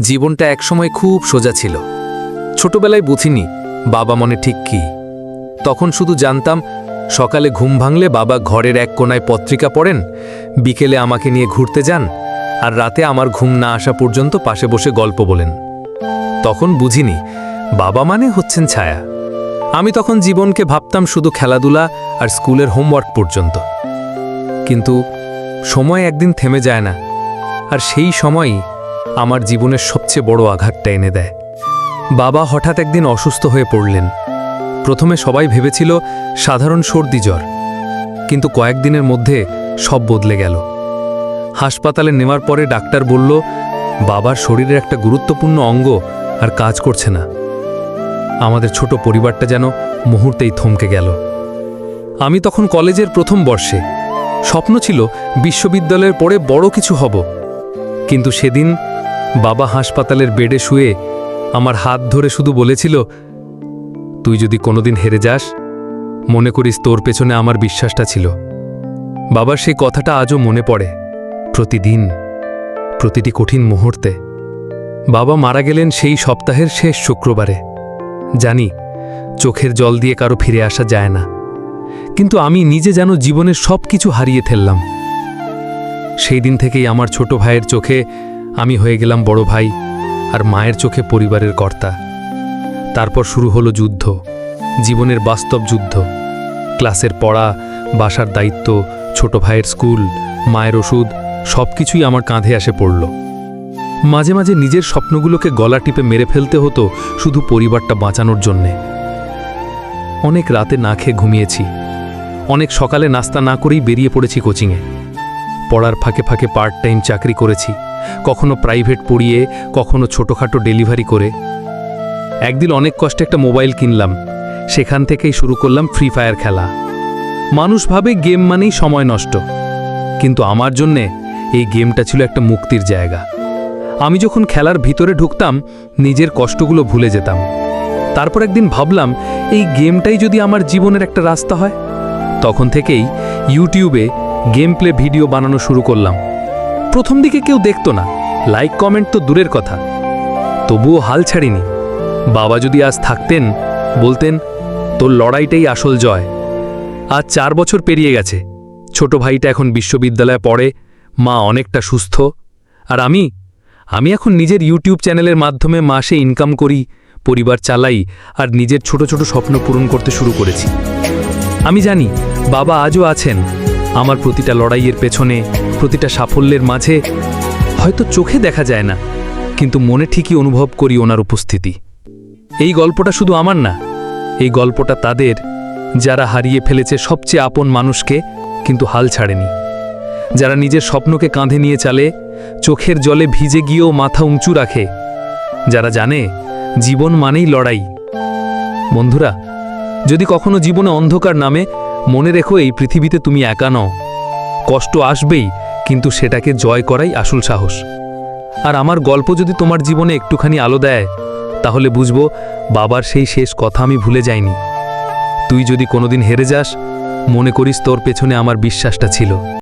জীবনটা একসময় খুব সোজা ছিল। ছোটবেলায় বুঝিনি বাবা মনে ঠিক কি। তখন শুধু জানতাম, সকালে ঘুম ভাঙলে বাবা ঘরের এক কোনায় পত্রিকা পড়েন, বিকেলে আমাকে নিয়ে ঘুরতে যান আর রাতে আমার ঘুম না আসা পর্যন্ত পাশে বসে গল্প বলেন। তখন বুঝিনি বাবা মানে হচ্ছেন ছায়া। আমি তখন জীবনকে ভাবতাম শুধু খেলাধুলা আর স্কুলের হোমওয়ার্ক পর্যন্ত। কিন্তু সময় একদিন থেমে যায় না আর সেই সময়ই আমার জীবনের সবচেয়ে বড় আঘাতটা এনে দেয়। বাবা হঠাৎ একদিন অসুস্থ হয়ে পড়লেন। প্রথমে সবাই ভেবেছিল সাধারণ সর্দি জ্বর, কিন্তু কয়েকদিনের মধ্যে সব বদলে গেল। হাসপাতালে নেওয়ার পরে ডাক্তার বলল, বাবার শরীরের একটা গুরুত্বপূর্ণ অঙ্গ আর কাজ করছে না। আমাদের ছোট পরিবারটা যেন মুহূর্তেই থমকে গেল। আমি তখন কলেজের প্রথম বর্ষে। স্বপ্ন ছিল বিশ্ববিদ্যালয়ের পরে বড় কিছু হব, কিন্তু সেদিন বাবা হাসপাতালের বেডে শুয়ে আমার হাত ধরে শুধু বলেছিল, তুই যদি কোনোদিন হেরে যাস, মনে করিস তোর পেছনে আমার বিশ্বাসটা ছিল। বাবার সেই কথাটা আজও মনে পড়ে, প্রতিদিন, প্রতিটি কঠিন মুহূর্তে। বাবা মারা গেলেন সেই সপ্তাহের শেষ শুক্রবারে। জানি, চোখের জল দিয়ে কারও ফিরে আসা যায় না, কিন্তু আমি নিজে যেন জীবনের সব কিছু হারিয়ে ফেললাম। সেই দিন থেকেই আমার ছোট ভাইয়ের চোখে আমি হয়ে গেলাম বড় ভাই আর মায়ের চোখে পরিবারের কর্তা। তারপর শুরু হলো যুদ্ধ, জীবনের বাস্তব যুদ্ধ। ক্লাসের পড়া, বাসার দায়িত্ব, ছোট ভাইয়ের স্কুল, মায়ের ওষুধ সব কিছুই আমার কাঁধে আসে পড়ল। মাঝে মাঝে নিজের স্বপ্নগুলোকে গলা টিপে মেরে ফেলতে হতো শুধু পরিবারটা বাঁচানোর জন্যে। অনেক রাতে না খেয়ে ঘুমিয়েছি। অনেক সকালে নাস্তা না করেই বেরিয়ে পড়েছি কোচিংয়ে। পড়ার ফাঁকে ফাঁকে পার্ট টাইম চাকরি করেছি। কখনো প্রাইভেট পড়িয়ে, কখনো ছোটোখাটো ডেলিভারি করে। একদিন অনেক কষ্টে একটা মোবাইল কিনলাম। সেখান থেকেই শুরু করলাম ফ্রি ফায়ার খেলা। মানুষ ভাবে গেম মানেই সময় নষ্ট। কিন্তু আমার জন্যে এই গেমটা ছিল একটা মুক্তির জায়গা। আমি যখন খেলার ভিতরে ঢুকতাম, নিজের কষ্টগুলো ভুলে যেতাম। তারপর একদিন ভাবলাম, এই গেমটাই যদি আমার জীবনের একটা রাস্তা হয়? তখন থেকেই ইউটিউবে গেম প্লে ভিডিও বানানো শুরু করলাম। প্রথম দিকে কেউ দেখতো না। লাইক কমেন্ট তো দূরের কথা। তবুও হাল ছাড়িনি। বাবা যদি আজ থাকতেন, বলতেন, তোর লড়াইটাই আসল জয়। আজ চার বছর পেরিয়ে গেছে। ছোট ভাইটা এখন বিশ্ববিদ্যালয়ে পড়ে, মা অনেকটা সুস্থ। আর আমি আমি এখন নিজের ইউটিউব চ্যানেলের মাধ্যমে মাসে ইনকাম করি, পরিবার চালাই, আর নিজের ছোট ছোট স্বপ্ন পূরণ করতে শুরু করেছি। আমি জানি, বাবা আজও আছেন। আমার প্রতিটা লড়াইয়ের পেছনে, প্রতিটা সাফল্যের মাঝে হয়তো চোখে দেখা যায় না, কিন্তু মনে ঠিকই অনুভব করি ওনার উপস্থিতি। এই গল্পটা শুধু আমার না, এই গল্পটা তাদের, যারা হারিয়ে ফেলেছে সবচেয়ে আপন মানুষকে, কিন্তু হাল ছাড়েনি। যারা নিজের স্বপ্নকে কাঁধে নিয়ে চালে, চোখের জলে ভিজে গিয়েও মাথা উঁচু রাখে। যারা জানে, জীবন মানেই লড়াই। বন্ধুরা, যদি কখনো জীবনে অন্ধকার নামে মনে রেখো এই পৃথিবীতে তুমি একা নও। কষ্ট আসবেই, কিন্তু সেটাকে জয় করাই আসল সাহস। আর আমার গল্প যদি তোমার জীবনে একটুখানি আলো দেয়, তাহলে বুঝব বাবার সেই শেষ কথা আমি ভুলে যাইনি। তুই যদি কোনোদিন হেরে যাস, মনে করিস তোর পেছনে আমার বিশ্বাসটা ছিল।